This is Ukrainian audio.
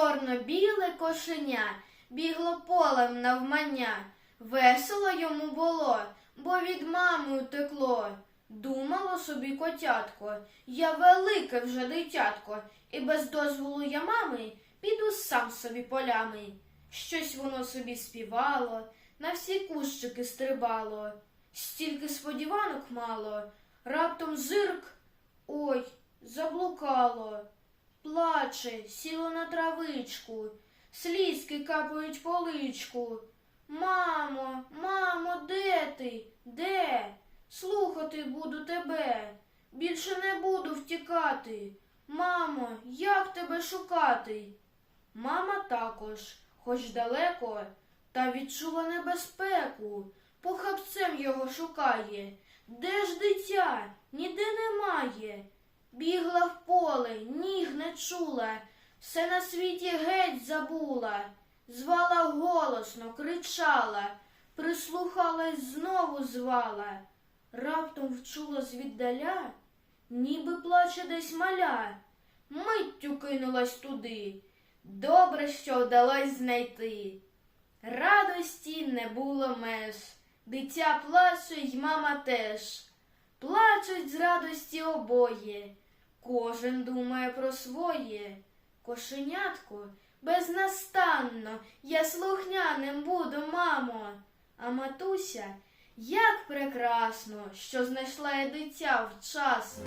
чорно-біле кошеня бігло полем навмання. Весело йому було, бо від мами утекло. Думало собі котятко, я велике вже дитятко, і без дозволу я мами піду сам собі полями. Щось воно собі співало, на всі кущики стрибало, стільки сподіванок мало, раптом зирк, ой, заблукало. Плаче, сіло на травичку, слізки капають по личку. Мамо, мамо, де ти? Де? Слухати буду тебе. Більше не буду втікати. Мамо, як тебе шукати? Мама також, хоч далеко, та відчула небезпеку. Похапцем його шукає. Де ж дитя? Ніде немає. Бігла в поле, чула, все на світі геть забула. Звала голосно, кричала, прислухалась знову звала. Раптом вчула звіддаля, ніби плаче десь маля. Миттю кинулась туди. Добре, що вдалось знайти. Радості не було меж. Дитя плаче, й мама теж. Плачуть з радості обоє. Кожен думає про своє. Кошенятко, безнастанно, я слухняним буду, мамо. А матуся, як прекрасно, що знайшла я дитя вчасно.